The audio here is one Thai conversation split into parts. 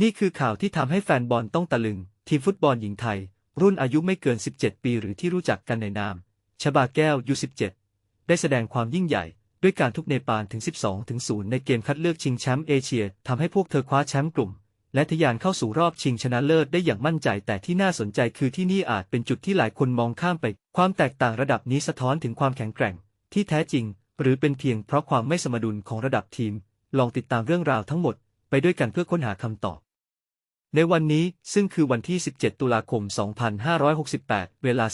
นี่คือข่าวที่ทำให้แฟนบอลต้องตะลึง ทีมฟุตบอลหญิงไทย รุ่นอายุไม่เกิน 17 ปีหรือที่รู้จักกันในนาม ชบาแก้ว U17 ได้แสดงความยิ่งใหญ่ ด้วยการทุบเนปาลถึง 12 ถึง 0 ในเกมคัดเลือกชิงแชมป์เอเชียทำให้พวกเธอคว้าแชมป์กลุ่ม และทะยานเข้าสู่รอบชิงชนะเลิศได้อย่างมั่นใจ แต่ที่น่าสนใจคือที่นี่อาจเป็นจุดที่หลายคนมองข้ามไป ความแตกต่างระดับนี้สะท้อนถึงความแข็งแกร่ง ที่แท้จริง หรือเป็นเพียงเพราะความไม่สมดุลของระดับทีม ลองติดตามเรื่องราวทั้งหมด ไปด้วยกันเพื่อค้นหาคำตอบ ในวันนี้ซึ่งคือวันที่ 17 ตุลาคม 2568 เวลา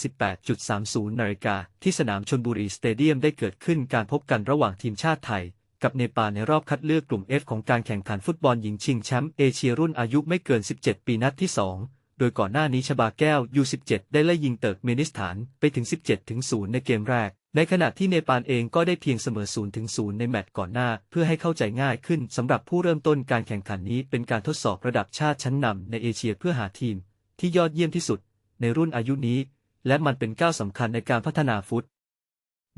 18.30 นาฬิกาที่สนามชนบุรีสเตเดียมได้เกิดขึ้นการพบกันระหว่างทีมชาติไทย กับเนปาลในรอบคัดเลือกกลุ่ม F ของการแข่งขันฟุตบอลหญิงชิงแชมป์เอเชียรุ่นอายุไม่เกิน 17 ปีนัดที่ 2โดยก่อนหน้านี้ชบาแก้ว U17 ได้ไล่ยิงเติร์กเมนิสถานไปถึง 17-0ในเกมแรก ในขณะที่เนปาลเองก็ได้เพียงเสมอ0-0ในแมตช์ก่อนหน้า เพื่อให้เข้าใจง่ายขึ้นสำหรับผู้เริ่มต้นการแข่งขันนี้เป็นการทดสอบระดับชาติชั้นนำในเอเชียเพื่อหาทีม ที่ยอดเยี่ยมที่สุด ในรุ่นอายุนี้ และมันเป็นก้าวสำคัญในการพัฒนาฟุต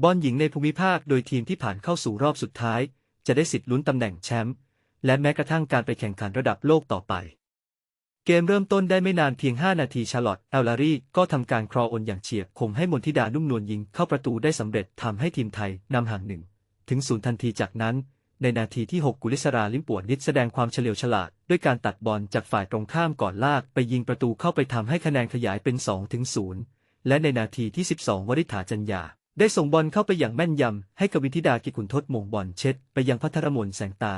บอลหญิงในภูมิภาคโดยทีมที่ผ่านเข้าสู่รอบสุดท้าย จะได้สิทธิ์ลุ้นตำแหน่งแชมป์และแม้กระทั่งการไปแข่งขันระดับโลกต่อไป เกมเริ่มต้นได้ไม่นานเพียง 5 นาทีชาร์ลอตแอลลารีก็ทำการครออนอย่างเฉียบคมให้มนทิดานุ่มนวลยิงเข้าประตูได้สำเร็จทำให้ทีมไทยนำห่างหนึ่งถึงศูนย์ทันทีจากนั้น ในนาทีที่ 6 กุลิศราลิมปวดนิดแสดงความเฉลียวฉลาด ด้วยการตัดบอลจากฝ่ายตรงข้ามก่อนลากไปยิงประตูเข้าไปทำให้คะแนนขยายเป็น2ถึง0และในนาทีที่ 12 วริฐาจัญญาได้ส่งบอลเข้าไปอย่างแม่นยำให้กวินธิดากิขุนทศมงบอลเช็ด ไปยังพัทรมนแสงตา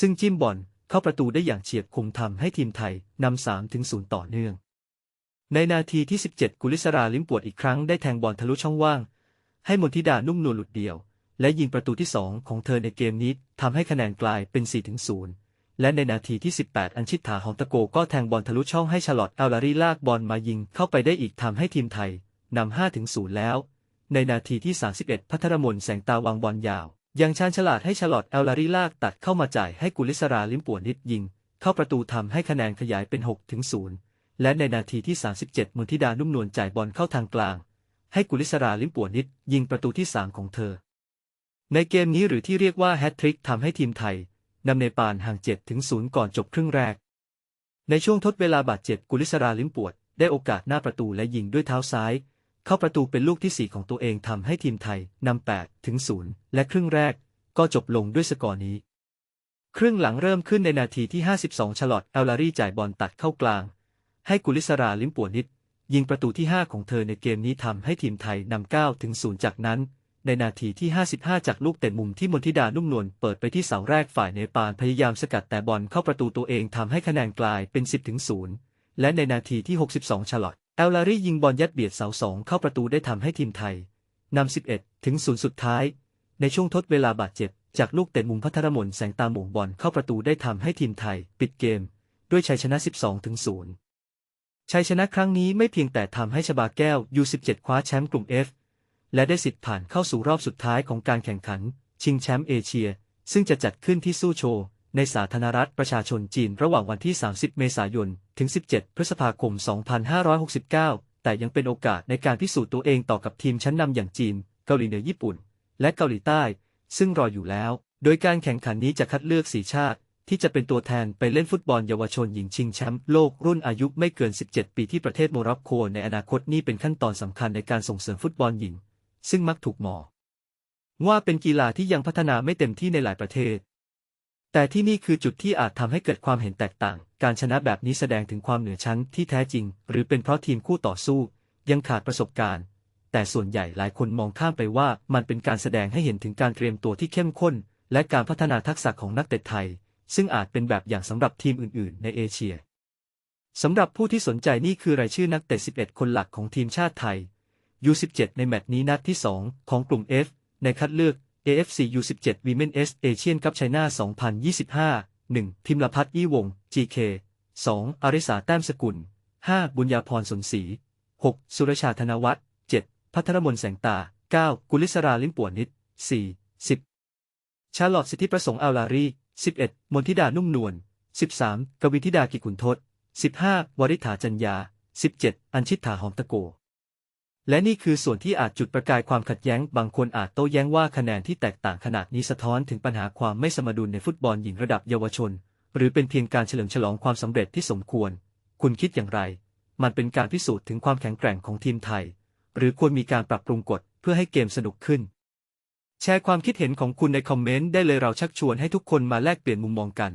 ซึ่งจิ้มบอล เข้าประตูได้อย่างเฉียบคมทำให้ทีมไทยนำ3ถึง0ต่อเนื่อง ในนาทีที่ 17 กุลิศราลิ้มปวดอีกครั้งได้แทงบอลทะลุช่องว่าง ให้มนทิดานุ่มนวลหลุดเดียว และยิงประตูที่ 2 ของเธอในเกมนี้ทำให้คะแนนกลายเป็น 4 ถึง 0 และในนาทีที่ 18 อัญชิตถาหอมตะโกก็แทงบอลทะลุช่องให้ชาลอตอัลลารีลากบอลมายิงเข้าไปได้อีกทำให้ทีมไทยนำ5ถึง0แล้ว ในนาทีที่ 31 พัทรมนแสงตาวางบอลยาว ยังชาญฉลาดให้ชลอตแอลลารีลากตัดเข้ามาจ่ายให้กุลิศราลิมปวดนิดยิง เข้าประตูทำให้คะแนนขยายเป็น 6 ถึง 0 และในนาทีที่ 37 มุนทิดานุ่มนวลจ่ายบอลเข้าทางกลาง ให้กุลิศราลิมปวดนิดยิงประตูที่ 3 ของเธอ ในเกมนี้หรือที่เรียกว่าแฮตทริกทำให้ทีมไทยนำเนปาลห่าง 7 ถึง 0 ก่อนจบครึ่งแรก ในช่วงทดเวลาบาดเจ็บกุลิศราลิมปวด ได้โอกาสหน้าประตูและยิงด้วยเท้าซ้าย เข้าประตูเป็นลูกที่ 4 ของตัวเองทำให้ทีมไทยนำ8ถึง0และครึ่งแรกก็จบลงด้วยสกอร์นี้ ครึ่งหลังเริ่มขึ้นในนาทีที่ 52 ชลอตแอลลารีจ่ายบอลตัดเข้ากลาง ให้กุลิศราลิมปวดนิด ยิงประตูที่ 5 ของเธอในเกมนี้ทำให้ทีมไทยนำ9ถึง0จากนั้น ในนาทีที่ 55 จากลูกเตะมุมที่มนทิดานุ่มนวลเปิดไปที่เสาแรกฝ่ายเนปาลพยายามสกัดแต่บอลเข้าประตูตัวเองทำให้คะแนนกลายเป็น 10ถึง0และในนาทีที่ 62 ชลอต แอลลารียิงบอลยัดเบียดเสาสองเข้าประตูได้ทำให้ทีมไทยนำ 11 ถึง 0 สุดท้าย ในช่วงทดเวลาบาดเจ็บ จากลูกเตะมุมพัทรมนแสงตาหม่งบอลเข้าประตูได้ทำให้ทีมไทย ปิดเกม ด้วยชัยชนะ 12 ถึง 0 ชัยชนะครั้งนี้ไม่เพียงแต่ทำให้ชบาแก้ว U17 คว้าแชมป์กลุ่ม F และได้สิทธิ์ผ่านเข้าสู่รอบสุดท้ายของการแข่งขัน ชิงแชมป์เอเชีย ซึ่งจะจัดขึ้นที่ซู่โชว ในสาธารณรัฐประชาชนจีนระหว่างวันที่ 30 เมษายน ถึง 17 พฤษภาคม 2569 แต่ยังเป็นโอกาสในการพิสูจน์ตัวเองต่อกับทีมชั้นนำอย่างจีน เกาหลีเหนือญี่ปุ่น และเกาหลีใต้ ซึ่งรออยู่แล้ว โดยการแข่งขันนี้จะคัดเลือกสีชาติ ที่จะเป็นตัวแทนไปเล่นฟุตบอลเยาวชนหญิงชิงแชมป์โลกรุ่นอายุไม่เกิน 17 ปีที่ประเทศโมร็อกโกในอนาคตนี่เป็นขั้นตอนสำคัญในการส่งเสริมฟุตบอลหญิง ซึ่งมักถูกมองว่าเป็นกีฬาที่ยังพัฒนาไม่เต็มที่ในหลายประเทศ แต่ที่นี่คือจุดที่อาจทำให้เกิดความเห็นแตกต่าง การชนะแบบนี้แสดงถึงความเหนือชั้นที่แท้จริง หรือเป็นเพราะทีมคู่ต่อสู้ ยังขาดประสบการณ์ แต่ส่วนใหญ่หลายคนมองข้ามไปว่ามันเป็นการแสดงให้เห็นถึงการเตรียมตัวที่เข้มข้น และการพัฒนาทักษะของนักเตะไทย ซึ่งอาจเป็นแบบอย่างสำหรับทีมอื่น ๆ ในเอเชียสำหรับผู้ที่สนใจนี่คือรายชื่อนักเตะ 11 คนหลักของทีมชาติไทย U17 ในแมตช์นี้นัดที่ 2 ของกลุ่ม F ในคัดเลือก AFC U17 Women's Asian Cup China 2025 1. พิมลพัฒน์อี้วง GK 2. อาริสาแต้มสกุล 5. บุญญาพรสนศรี 6. สุรชาธนวัฒน์ 7. พัทรมนแสงตา 9. กุลิศราลิ้มป่วนนิด 4. 10. ชาลอตสิทธิประสงค์อัลลารี 11. มนทิดานุ่มนวล 13. กวินธิดากิขุนทศ 15. วริษฐาจัญญา 17. อัญชิตถาหอมตะโก และนี่คือส่วนที่อาจจุดประกายความขัดแย้ง บางคนอาจโต้แย้งว่าคะแนนที่แตกต่างขนาดนี้สะท้อนถึงปัญหาความไม่สมดุลในฟุตบอลหญิงระดับเยาวชน หรือเป็นเพียงการเฉลิมฉลองความสำเร็จที่สมควร คุณคิดอย่างไร มันเป็นการพิสูจน์ถึงความแข็งแกร่งของทีมไทย หรือควรมีการปรับปรุงกฎเพื่อให้เกมสนุกขึ้น แชร์ความคิดเห็นของคุณในคอมเมนต์ได้เลยเราชักชวนให้ทุกคนมาแลกเปลี่ยนมุมมองกัน